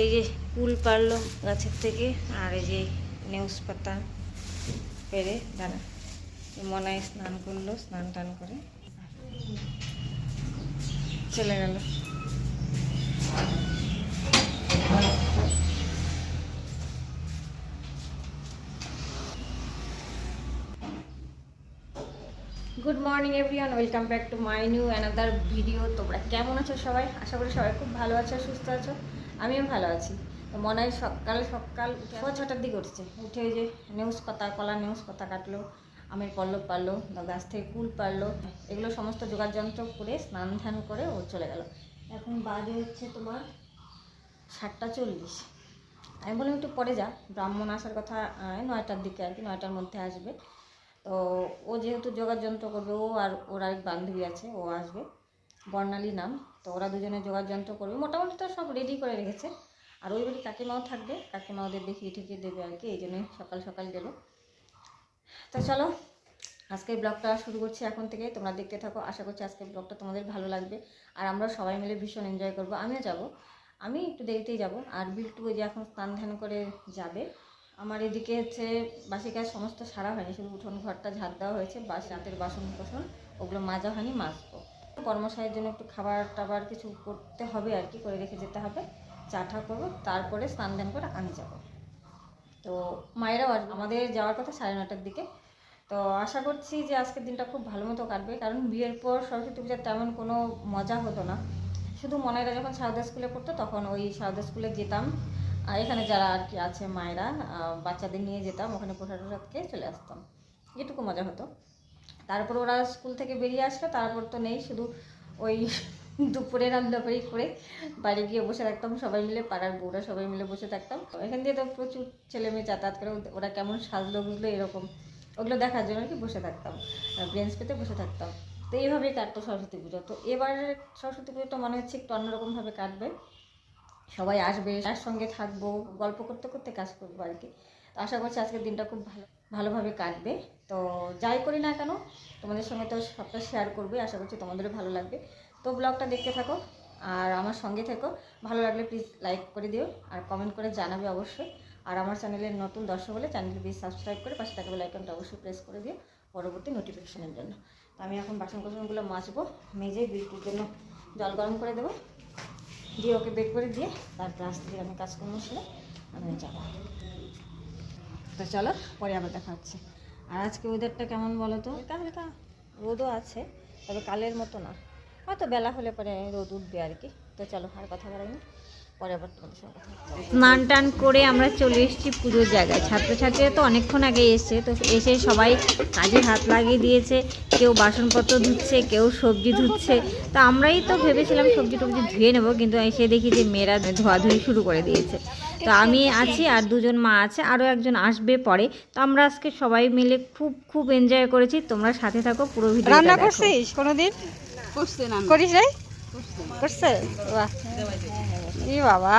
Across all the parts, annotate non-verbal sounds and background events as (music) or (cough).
এই যে কুল পারল গাছের থেকে, আর এই যে নিউজ পাতা পেরে দাঁড়া। মনায় স্নান করল, স্নান টান করে চলে গেল। Good morning everyone welcome back to my new another video তোমরা কেমন আছো সবাই? আশা করি সবাই খুব ভালো আছো, সুস্থ আছো। আমিও ভালো আছি। তো মনে হয় সকাল সকাল সোয়া ছটার দিকে উঠছে। উঠে ওই যে নিউজ পাতা কলা নিউজ পাতা কাটলো আমের পল্লব পারল গাছ থেকে কুল পারল এগুলো সমস্ত যোগার যন্ত্র করে স্নান ধ্যান করে ও চলে গেল। এখন বাজে হচ্ছে তোমার সাতটা চল্লিশ। আমি বললাম একটু পরে যা ব্রাহ্মণ আসার কথা নয়টার দিকে আর কি নয়টার মধ্যে আসবে। তো ও যেহেতু যোগার যন্ত্র করবে ও আর ওর আরেক বান্ধবী আছে ও আসবে। বর্ণালী নাম। তো ওরা দুজনে যোগার যন্ত্র করবে। মোটামুটি তো সব রেডি করে রেখেছে। আর ওই বাড়ি কাকিমাও থাকবে। কাকিমা ওদের দেখিয়ে ঠেকিয়ে দেবে আর কি, এই জন্যই সকাল সকাল গেলো। তো চলো আজকে ব্লগটা শুরু করছি এখন থেকে তোমরা দেখতে থাকো। আশা করছি আজকের ব্লগটা তোমাদের ভালো লাগবে। আর আমরা সবাই মিলে ভীষণ এনজয় করব। আমিও যাব। আমি একটু দেরিতেই যাব। আর বিল্টু যে এখন স্নান ধ্যান করে যাবে। আমার এদিকে হচ্ছে বাসি কাজ সমস্ত সারা হয়নি। শুধু উঠোন ঘরটা ঝাড় দেওয়া হয়েছে। বাস, রাতের বাসন কোসন ওগুলো মাজা হয়নি, মাজবো। কর্মশায়ের জন্য একটু খাবার টাবার কিছু করতে হবে আর কি, করে রেখে যেতে হবে। চা টা করব, তারপরে স্নান ধ্যান করে আমি যাব। তো মায়েরাও আসবে আমাদের যাওয়ার কথা সাড়ে নটার দিকে। তো আশা করছি যে আজকের দিনটা খুব ভালো মতো কাটবে, কারণ বিয়ের পর সরস্বতী পূজার তেমন কোনো মজা হতো না। শুধু মনেরা যখন সারদা স্কুলে পড়তো, তখন ওই সারদা স্কুলে যেতাম। আর এখানে যারা আর কি আছে মায়েরা বাচ্চাদের নিয়ে যেতাম, ওখানে প্রসাদ টসাদ খেয়ে চলে আসতাম। এটুকু মজা হতো। তারপর ওরা স্কুল থেকে বেরিয়ে আসলো, তারপর তো নেই, শুধু ওই (laughs) দুপুরে রান্নাবাড়ি করে বাড়ি গিয়ে বসে থাকতাম, সবাই মিলে পাড়ার বউরা সবাই মিলে বসে থাকতাম। এখান দিয়ে তো প্রচুর ছেলে মেয়ে যাতায়াত করে ওরা কেমন সাজলো বুঝলো এরকম, ওগুলো দেখার জন্য কি বসে থাকতাম ব্রেঞ্চ পেতে বসে থাকতাম। তো এইভাবেই কাটতো সরস্বতী পুজো। তো এবার সরস্বতী পুজোটা মনে হচ্ছে একটু অন্যরকমভাবে কাটবে। সবাই আসবে, তার সঙ্গে থাকব, গল্প করতে করতে কাজ করব আর কি। আশা করছি আজকের দিনটা খুব ভালো ভালোভাবে কাটবে। তো যাই করি না কেন, তোমাদের সঙ্গে তো সবটা শেয়ার করবে আশা করছি তোমাদেরও ভালো লাগবে। তো ব্লগটা দেখতে থাকো, আর আমার সঙ্গে থেকো। ভালো লাগলে প্লিজ লাইক করে দিও, আর কমেন্ট করে জানাবে অবশ্যই। আর আমার চ্যানেলের নতুন দর্শক হলে চ্যানেলটি প্লিজ সাবস্ক্রাইব করে পাশে থাকা বেলাইকনটা অবশ্যই প্রেস করে দিও, পরবর্তী নোটিফিকেশনের জন্য। তো আমি এখন বাসন কোসনগুলো মাজবো, মেজে বিদ্যুৎ জন্য জল গরম করে দেবো। দিয়ে ওকে বের করে দিয়ে তারপর আস্তে আমি কাজকর্ম সেরে আমি যাব। তো চলো পরে আবার দেখা হচ্ছে। আর আজকে ওয়েদারটা কেমন বলো তো? হালকা হালকা রোদও আছে তবে কালের মতো না। হয়তো বেলা হলে পরে রোদ উঠবে আর কি। তো চলো আর কথা বলাইনি পরে আবার তোমাদের সঙ্গে স্নান টান করে আমরা চলে এসেছি পুজোর জায়গায়। ছাত্রছাত্রীরা তো অনেকক্ষণ আগে এসছে তো এসে সবাই কাজে হাত লাগিয়ে দিয়েছে। কেউ বাসনপত্র ধুচ্ছে কেউ সবজি ধুচ্ছে। তো আমরাই তো ভেবেছিলাম সবজি টবজি ধুয়ে নেব কিন্তু এসে দেখি যে মেয়েরা ধোয়াধুয়ি শুরু করে দিয়েছে। তো আমি আছি আর দুজন মা আছে আরও একজন আসবে পরে। তো আমরা আজকে সবাই মিলে খুব খুব এনজয় করেছি। তোমরা সাথে থাকো পুরো ভিডিও রান্না করছিস কোনোদিন? করিস রে করছে। বাহ। ই বাবা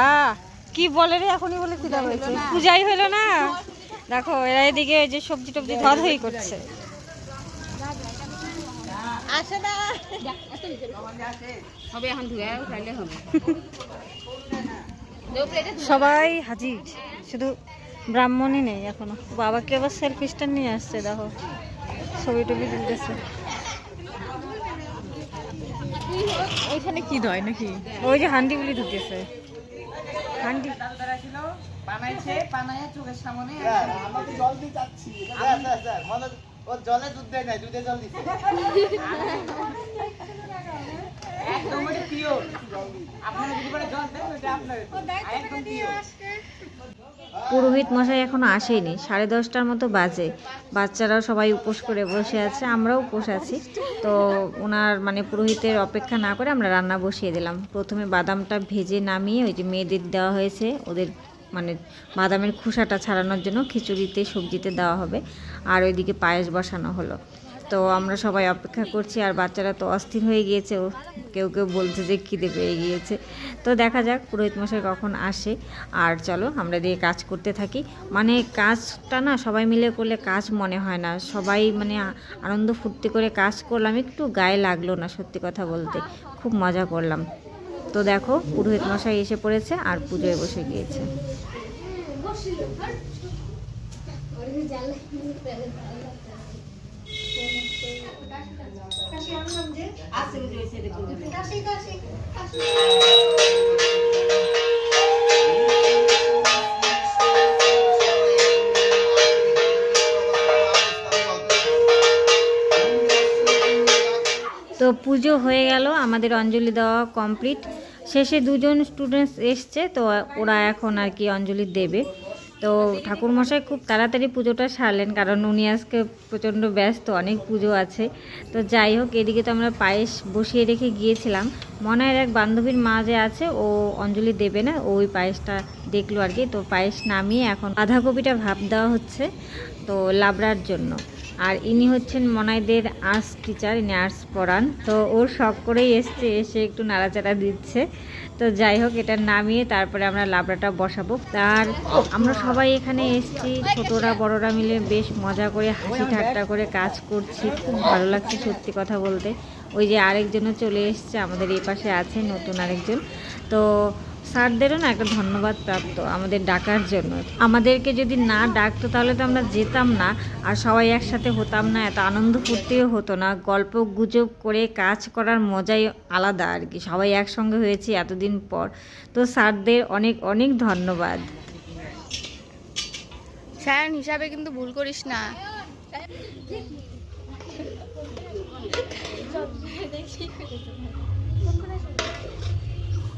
কি বলে রে এখনই বলে খিদা হয়েছে। পূজাই হলো না? দেখো এরা এদিকে ওই যে সবজি টবজি ধোয়া ধুই করছে। আসে না। হবে এখন ধুয়ে উঠাইলে হবে। সবাই হাজির শুধু ব্রাহ্মণই নেই এখনও। বাবাকে আবার সেলফি স্ট্যান্ড নিয়ে আসছে দেখো। ছবি টবি তুলতেছে। ওইখানে কি ধয় নাকি? ওই যে হান্ডিগুলি ধুতেছে হান্ডি। বানাইছে বানায় চোখের সামনে আমাকে জল দিয়ে যাচ্ছি ও জলে দুধ দেয় নাই দুধে জল দিচ্ছে একদম ওটা পিওর আপনারা যদি করে জল দেন ওটা আপনার একদম পিওর পুরোহিত মশাই এখনও আসেনি সাড়ে দশটার মতো বাজে। বাচ্চারাও সবাই উপোস করে বসে আছে আমরাও উপোস আছি। তো ওনার মানে পুরোহিতের অপেক্ষা না করে আমরা রান্না বসিয়ে দিলাম। প্রথমে বাদামটা ভেজে নামিয়ে ওই যে মেয়েদের দেওয়া হয়েছে ওদের মানে বাদামের খোসাটা ছাড়ানোর জন্য খিচুড়িতে সবজিতে দেওয়া হবে। আর ওইদিকে পায়েস বসানো হলো। তো আমরা সবাই অপেক্ষা করছি আর বাচ্চারা তো অস্থির হয়ে গিয়েছে। কেউ কেউ বলছে যে খিদে পেয়ে গিয়েছে। তো দেখা যাক পুরোহিত মশাই কখন আসে। আর চলো আমরা দিয়ে কাজ করতে থাকি। মানে কাজটা না সবাই মিলে করলে কাজ মনে হয় না। সবাই মানে আনন্দ ফুর্তি করে কাজ করলাম। একটু গায়ে লাগল না সত্যি কথা বলতে। খুব মজা করলাম। তো দেখো পুরোহিত মশাই এসে পড়েছে আর পুজোয় বসে গিয়েছে। তো পুজো হয়ে গেল আমাদের অঞ্জলি দেওয়া কমপ্লিট শেষে দুজন স্টুডেন্টস এসছে তো ওরা এখন আর কি অঞ্জলি দেবে। তো ঠাকুরমশাই খুব তাড়াতাড়ি পুজোটা সারলেন, কারণ উনি আজকে প্রচণ্ড ব্যস্ত, অনেক পুজো আছে। তো যাই হোক, এদিকে তো আমরা পায়েস বসিয়ে রেখে গিয়েছিলাম। মনের এক বান্ধবীর মা যে আছে, ও অঞ্জলি দেবে না ওই পায়েসটা দেখল আর কি। তো পায়েস নামিয়ে এখন বাঁধাকপিটা ভাব দেওয়া হচ্ছে, তো লাবড়ার জন্য। আর ইনি হচ্ছেন মনাইদের আর্টস টিচার, ইনি আর্টস পড়ান। তো ওর শখ করেই এসছে, এসে একটু নাড়াচাড়া দিচ্ছে। তো যাই হোক এটা নামিয়ে তারপরে আমরা লাবড়াটা বসাবো। তার আমরা সবাই এখানে এসছি, ছোটরা বড়রা মিলে বেশ মজা করে, হাসি ঠাট্টা করে কাজ করছি। খুব ভালো লাগছে সত্যি কথা বলতে। ওই যে আরেকজনও চলে এসছে, আমাদের এই পাশে আছে নতুন আরেকজন। তো স্যারদেরও না একটা ধন্যবাদ প্রাপ্ত আমাদের ডাকার জন্য। আমাদেরকে যদি না ডাকতো তাহলে তো আমরা যেতাম না আর সবাই একসাথে হতাম না এত আনন্দ ফুর্তিও হতো না। গল্প গুজব করে কাজ করার মজাই আলাদা আর কি। সবাই একসঙ্গে হয়েছি এতদিন পর। তো স্যারদের অনেক অনেক ধন্যবাদ। স্যার হিসাবে কিন্তু ভুল করিস না।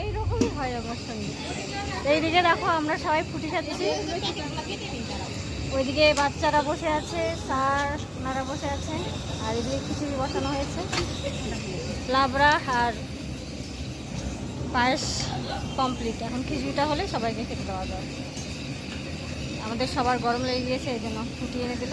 এইরকমই হয় আমার সঙ্গে এইদিকে দেখো আমরা সবাই ফুটি খাচ্ছি ওইদিকে বাচ্চারা বসে আছে, স্যার, ওনারা বসে আছে, আর এদিকে খিচুড়ি বসানো হয়েছে। লাবড়া আর পায়েস কমপ্লিট এখন খিচুড়িটা হলে সবাইকে খেতে দেওয়া যায় আমাদের সবার গরম লেগে গিয়েছে, এই জন্য ফুটিয়ে এনে দিল।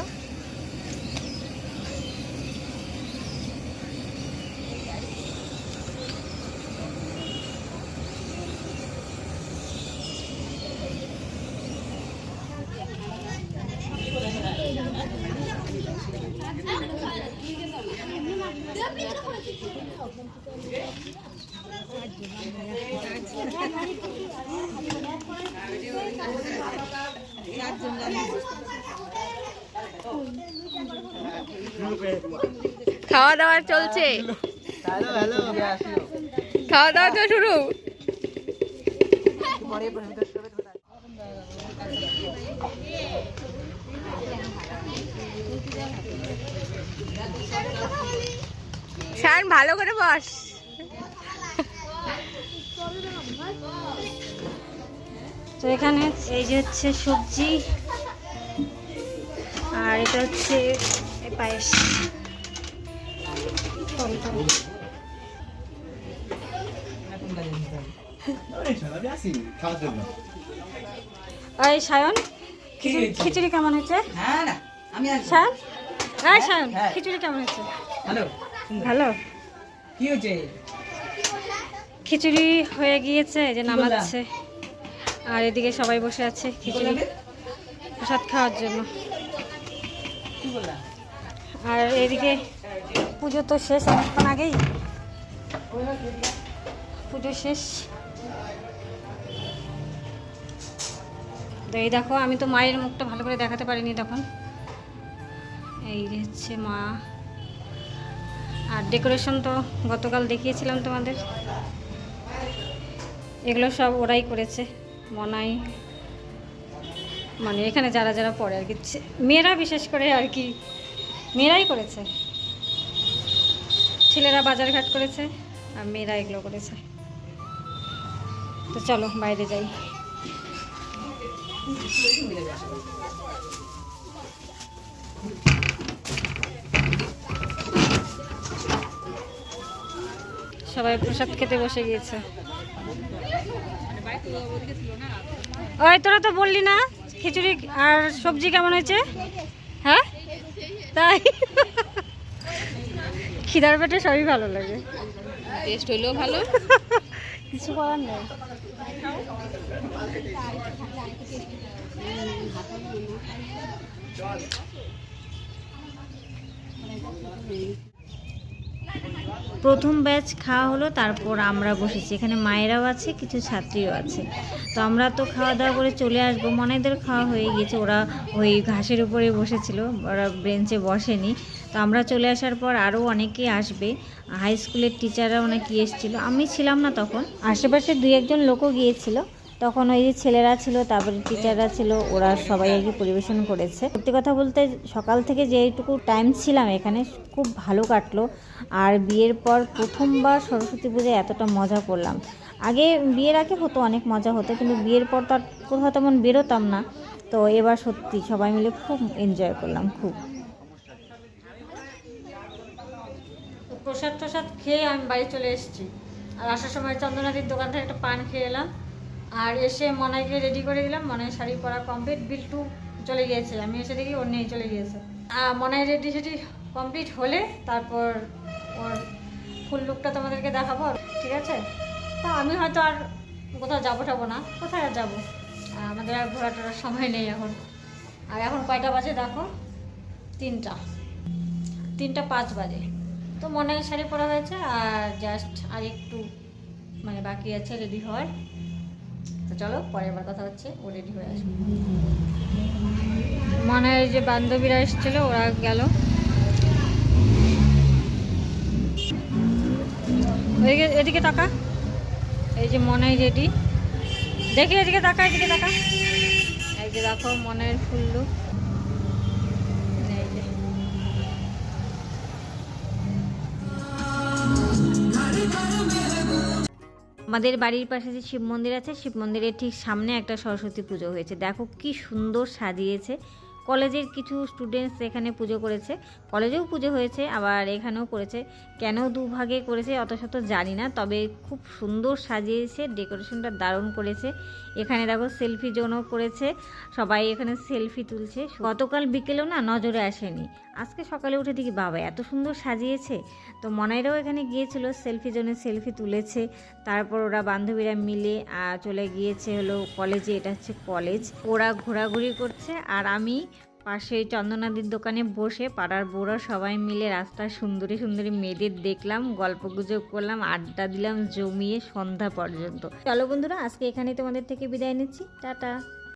খাওয়া দাওয়া চলছে। হ্যালো হ্যালো খাওয়া দাওয়া তো শুরু। শান ভালো করে বস। তো এখানে এই যে হচ্ছে সবজি আর এটা হচ্ছে পায়েস। এই সায়ন খিচুড়ি কেমন হয়েছে? হ্যাঁ সায়ন? এই সায়ন হ্যাঁ। খিচুড়ি কেমন হয়েছে? হ্যালো ভালো। কি হয়েছে? খিচুড়ি হয়ে গিয়েছে এই যে? নামাচ্ছে। আর এদিকে সবাই বসে আছে খিচুড়ি প্রসাদ খাওয়ার জন্য। আর এদিকে পুজো তো শেষ, অনেকক্ষণ আগেই। পুজো শেষ। তো এই দেখো, আমি তো মায়ের মুখটা ভালো করে দেখাতে পারিনি তখন। এই হচ্ছে মা। আর ডেকোরেশন তো গতকাল দেখিয়েছিলাম তোমাদের। এগুলো সব ওরাই করেছে, মনাই। মানে এখানে যারা যারা পড়ে আর কি মেয়েরা বিশেষ করে আর কি, মেয়েরাই করেছে। ছেলেরা বাজারঘাট করেছে আর মেয়েরা এগুলো করেছে। তো চলো, বাইরে যাই। সবাই প্রসাদ খেতে বসে গিয়েছে। ওই, তোরা তো বললি না, খিচুড়ি আর সবজি কেমন হয়েছে? হ্যাঁ? তাই? খিদার পেটে সবই ভালো লাগে। টেস্ট হইলেও ভালো। (laughs) কিছু করার নেই। প্রথম ব্যাচ খাওয়া হলো, তারপর আমরা বসেছি। এখানে মায়েরাও আছে, কিছু ছাত্রীও আছে। তো আমরা তো খাওয়া দাওয়া করে চলে আসব। মনেদের খাওয়া হয়ে গেছে ওরা ওই ঘাসের উপরে বসেছিল। ওরা বেঞ্চে বসেনি। তো আমরা চলে আসার পর আরও অনেকেই আসবে। হাই স্কুলের টিচাররা অনেকে এসেছিল। আমি ছিলাম না তখন। আশেপাশে দুই একজন লোকও গিয়েছিল। তখন ওই যে ছেলেরা ছিল, তারপরে টিচাররা ছিল, ওরা সবাই আর কি পরিবেশন করেছে। সত্যি কথা বলতে সকাল থেকে যেটুকু টাইম ছিলাম এখানে, খুব ভালো কাটলো। আর বিয়ের পর প্রথমবার সরস্বতী পুজোয় এতটা মজা করলাম। আগে বিয়ের আগে হতো, অনেক মজা হতো, কিন্তু বিয়ের পর তো আর কোথাও তেমন বেরোতাম না। তো এবার সত্যি সবাই মিলে খুব এনজয় করলাম, খুব। প্রসাদ টসাদ খেয়ে আমি বাড়ি চলে এসেছি। আর আসার সময় চন্দনাদির দোকান থেকে একটা পান খেয়ে এলাম। আর এসে মনাইকে রেডি করে দিলাম। মনাই শাড়ি পরা কমপ্লিট বিল্টু চলে গিয়েছে। আমি এসে দেখি ওর নেই, চলে গিয়েছে। আর মনাই রেডি সেটি কমপ্লিট হলে তারপর ওর ফুল লুকটা তোমাদেরকে দেখাবো। ঠিক আছে? তা আমি হয়তো আর কোথাও যাব টাবো না। কোথায় আর যাব? আমাদের আর ঘোরা টোরার সময় নেই এখন। আর এখন কয়টা বাজে দেখো? তিনটা। তিনটা পাঁচ বাজে। তো মনে শাড়ি পরা হয়েছে আর জাস্ট আর একটু মানে বাকি আছে রেডি হওয়ার। চলো, পরের বার কথা হচ্ছে, ও রেডি হয়ে আসবে। মনে হয় যে বান্ধবীরা এসেছিল, ওরা গেল। এদিকে এদিকে তাকা। এই যে মনে রেডি দেখি, এদিকে তাকা এদিকে তাকা। এই যে দেখো, মনের ফুল্লু আমাদের বাড়ির পাশে যে শিব মন্দির আছে, শিব মন্দিরের ঠিক সামনে একটা সরস্বতী পুজো হয়েছে। দেখো কি সুন্দর সাজিয়েছে। কলেজের কিছু স্টুডেন্টস এখানে পুজো করেছে। কলেজেও পুজো হয়েছে, আবার এখানেও করেছে। কেন দুভাগে করেছে অত শত জানি না, তবে খুব সুন্দর সাজিয়েছে ডেকোরেশনটা দারুণ করেছে। এখানে দেখো সেলফি জোনও করেছে, সবাই এখানে সেলফি তুলছে। গতকাল বিকেলেও না নজরে আসেনি। আজকে সকালে উঠে দেখি, বাবা, এত সুন্দর সাজিয়েছে। তো মনাইরাও এখানে গিয়েছিল সেলফি জোনে সেলফি তুলেছে। তারপর ওরা বান্ধবীরা মিলে চলে গিয়েছে হলো কলেজে, এটা হচ্ছে কলেজ। ওরা ঘোরাঘুরি করছে, আর আমি পাশে চন্দনাদির দোকানে বসে পাড়ার বউরা সবাই মিলে রাস্তায় সুন্দরী সুন্দরী মেয়েদের দেখলাম গল্প গুজব করলাম, আড্ডা দিলাম, জমিয়ে সন্ধ্যা পর্যন্ত। চলো বন্ধুরা, আজকে এখানে তোমাদের থেকে বিদায় নিচ্ছি। টাটা।